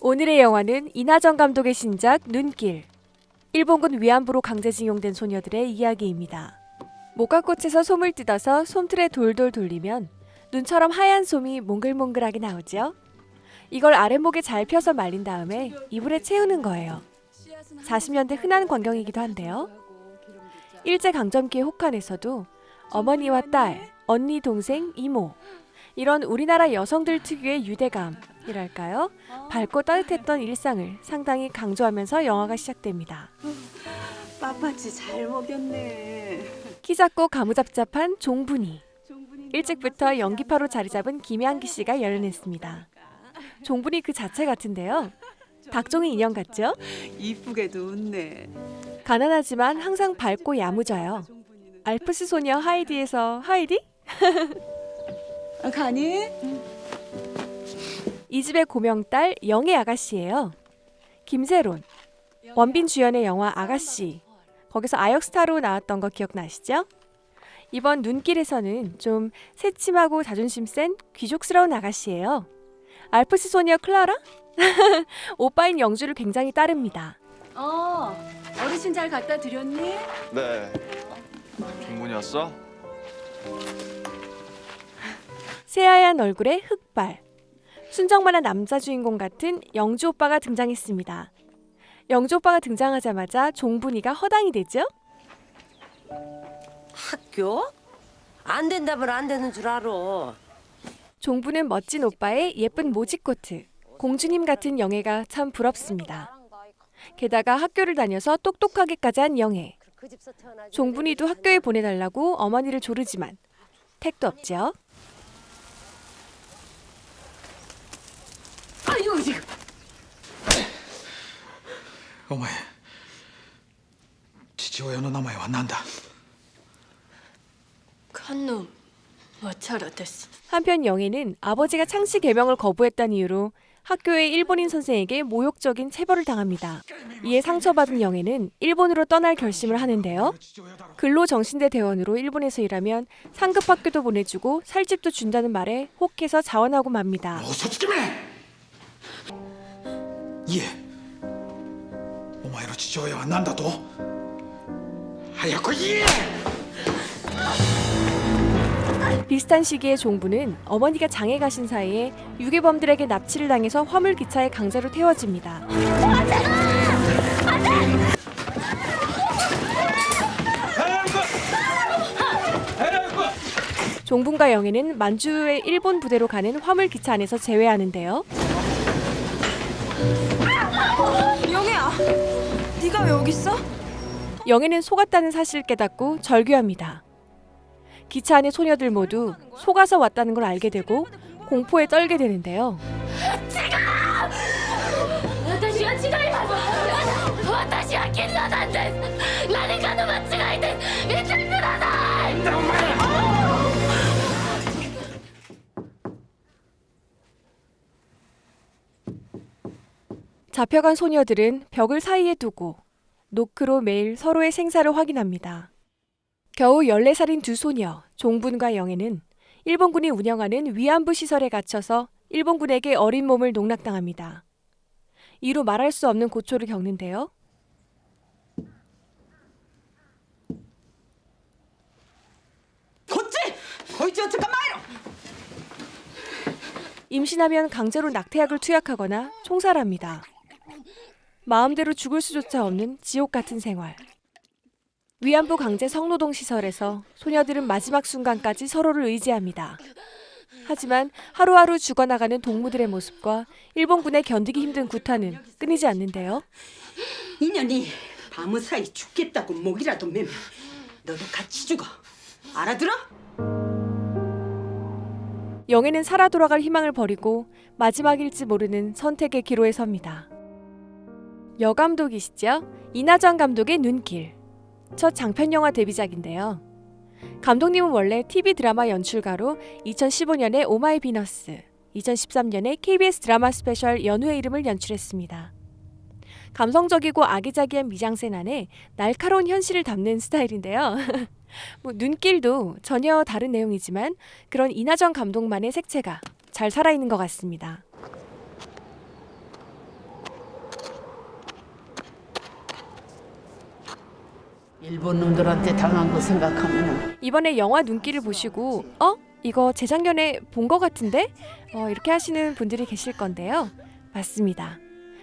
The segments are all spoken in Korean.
오늘의 영화는 이나정 감독의 신작 눈길. 일본군 위안부로 강제징용된 소녀들의 이야기입니다. 목화꽃에서 솜을 뜯어서 솜틀에 돌돌 돌리면 눈처럼 하얀 솜이 몽글몽글하게 나오죠. 이걸 아랫목에 잘 펴서 말린 다음에 이불에 채우는 거예요. 40년대 흔한 광경이기도 한데요. 일제 강점기의 혹한에서도 어머니와 딸, 언니, 동생, 이모 이런 우리나라 여성들 특유의 유대감이랄까요? 밝고 따뜻했던 일상을 상당히 강조하면서 영화가 시작됩니다. 빠빠지 잘 먹였네. 키 작고 가무잡잡한 종분이 일찍부터 연기파로 자리 잡은 김양기 씨가 열연했습니다. 종분이 그 자체 같은데요. 닭종이 인형 같죠? 이쁘게도 웃네. 가난하지만 항상 밝고 야무져요. 알프스 소녀 하이디에서 하이디? 아, 가니? 이 집의 고명딸 영애 아가씨예요. 김세론. 원빈 주연의 영화 아가씨. 거기서 아역스타로 나왔던 거 기억나시죠? 이번 눈길에서는 좀 새침하고 자존심 센 귀족스러운 아가씨예요. 알프스 소녀 클라라? 오빠인 영주를 굉장히 따릅니다. 어, 어르신 잘 갖다 드렸니? 네. 종문이었어? 새하얀 얼굴에 흑발. 순정만한 남자 주인공 같은 영주 오빠가 등장했습니다. 영주 오빠가 등장하자마자 종분이가 허당이 되죠? 학교? 안 된다면 안 되는 줄 알아. 종부는 멋진 오빠의 예쁜 모지코트, 공주님 같은 영애가 참 부럽습니다. 게다가 학교를 다녀서 똑똑하게까지 한 영애. 종분이도 학교에 보내달라고 어머니를 조르지만 택도 없죠. 아유, 이거. 어머니, 父親の名前は何だ 칸놈, 뭐차라 됐어. 한편 영애는 아버지가 창씨 개명을 거부했다는 이유로 학교의 일본인 선생에게 모욕적인 체벌을 당합니다. 이에 상처받은 영애는 일본으로 떠날 결심을 하는데요. 父親だろ 근로정신대 대원으로 일본에서 일하면 상급 학교도 보내주고 살집도 준다는 말에 혹해서 자원하고 맙니다. 嘘つきめいえお 前の父親は何だと早く言え 비슷한 시기에 종부는 어머니가 장에 가신 사이에 유괴범들에게 납치를 당해서 화물 기차에 강제로 태워집니다. 종분과 영애는 만주의 일본 부대로 가는 화물 기차 안에서 재회하는데요. 네가 왜 여기 있어? 영애는 속았다는 사실을 깨닫고 절규합니다. 기차 안의 소녀들 모두 속아서 왔다는 걸 알게 되고 공포에 떨게 되는데요. 私は違います私はキッドなんです何かの間違いです見てください 잡혀간 소녀들은 벽을 사이에 두고 노크로 매일 서로의 생사를 확인합니다. 겨우 14살인 두 소녀, 종분과 영애는 일본군이 운영하는 위안부 시설에 갇혀서 일본군에게 어린 몸을 농락당합니다. 이루 말할 수 없는 고초를 겪는데요. 임신하면 강제로 낙태약을 투약하거나 총살합니다. 마음대로 죽을 수조차 없는 지옥 같은 생활. 위안부 강제 성노동 시설에서 소녀들은 마지막 순간까지 서로를 의지합니다. 하지만 하루하루 죽어나가는 동무들의 모습과 일본군의 견디기 힘든 구타는 끊이지 않는데요. 인연이 밤무사히 죽겠다고 목이라도 매면 너도 같이 죽어 알아들어? 영애는 살아 돌아갈 희망을 버리고 마지막일지 모르는 선택의 기로에 섭니다. 여감독이시죠? 이나정 감독의 눈길. 첫 장편 영화 데뷔작인데요. 감독님은 원래 TV 드라마 연출가로 2015년에 오마이 비너스, 2013년에 KBS 드라마 스페셜 연우의 이름을 연출했습니다. 감성적이고 아기자기한 미장센 안에 날카로운 현실을 담는 스타일인데요. 뭐 눈길도 전혀 다른 내용이지만 그런 이나정 감독만의 색채가 잘 살아있는 것 같습니다. 일본 놈들한테 당한 거 생각하면은 이번에 영화 눈길을 보시고 어? 이거 재작년에 본 것 같은데? 어, 이렇게 하시는 분들이 계실 건데요. 맞습니다.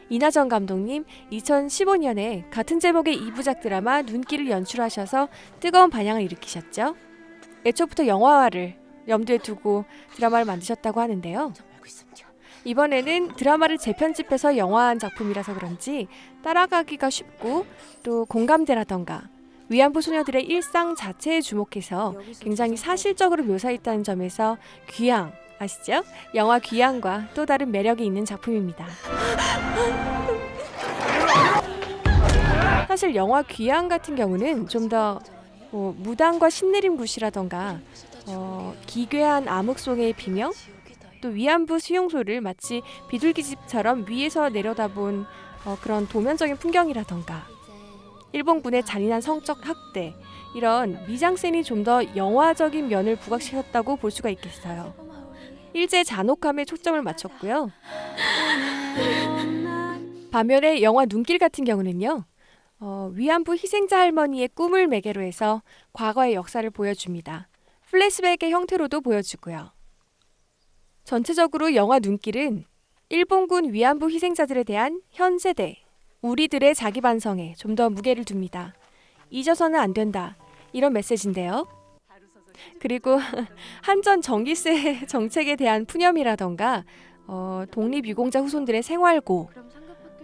이나정 감독님 2015년에 같은 제목의 2부작 드라마 눈길을 연출하셔서 뜨거운 반향을 일으키셨죠. 애초부터 영화화를 염두에 두고 드라마를 만드셨다고 하는데요. 이번에는 드라마를 재편집해서 영화한 작품이라서 그런지 따라가기가 쉽고 또 공감대라던가 위안부 소녀들의 일상 자체에 주목해서 굉장히 사실적으로 묘사했다는 점에서 귀향 아시죠? 영화 귀향과 또 다른 매력이 있는 작품입니다. 사실 영화 귀향 같은 경우는 좀더 뭐, 무당과 신내림 굿이라던가 어, 기괴한 암흑송의 비명 또 위안부 수용소를 마치 비둘기집처럼 위에서 내려다본 어, 그런 도면적인 풍경이라던가 일본군의 잔인한 성적 학대 이런 미장센이 좀 더 영화적인 면을 부각시켰다고 볼 수가 있겠어요. 일제 잔혹함에 초점을 맞췄고요. 반면에 영화 눈길 같은 경우는요. 어, 위안부 희생자 할머니의 꿈을 매개로 해서 과거의 역사를 보여줍니다. 플래시백의 형태로도 보여주고요. 전체적으로 영화 눈길은 일본군 위안부 희생자들에 대한 현 세대, 우리들의 자기 반성에 좀 더 무게를 둡니다. 잊어서는 안 된다. 이런 메시지인데요. 그리고 한전 전기세 정책에 대한 푸념이라던가 어, 독립유공자 후손들의 생활고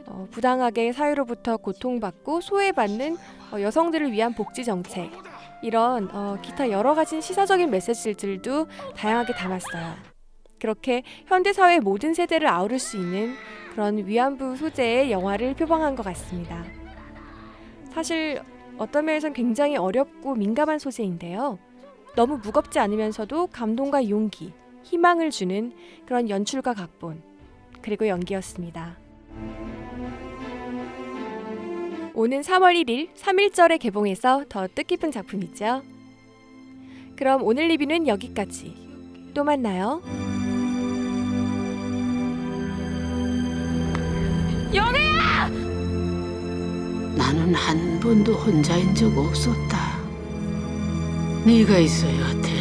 어, 부당하게 사회로부터 고통받고 소외받는 어, 여성들을 위한 복지 정책 이런 어, 기타 여러 가지 시사적인 메시지들도 다양하게 담았어요. 그렇게 현대 사회 모든 세대를 아우를 수 있는 그런 위안부 소재의 영화를 표방한 것 같습니다. 사실 어떤 면에선 굉장히 어렵고 민감한 소재인데요. 너무 무겁지 않으면서도 감동과 용기, 희망을 주는 그런 연출과 각본, 그리고 연기였습니다. 오는 3월 1일 3일절에 개봉해서 더 뜻깊은 작품이죠. 그럼 오늘 리뷰는 여기까지. 또 만나요. 나는 한 번도 혼자인 적 없었다. 네가 있어야 돼.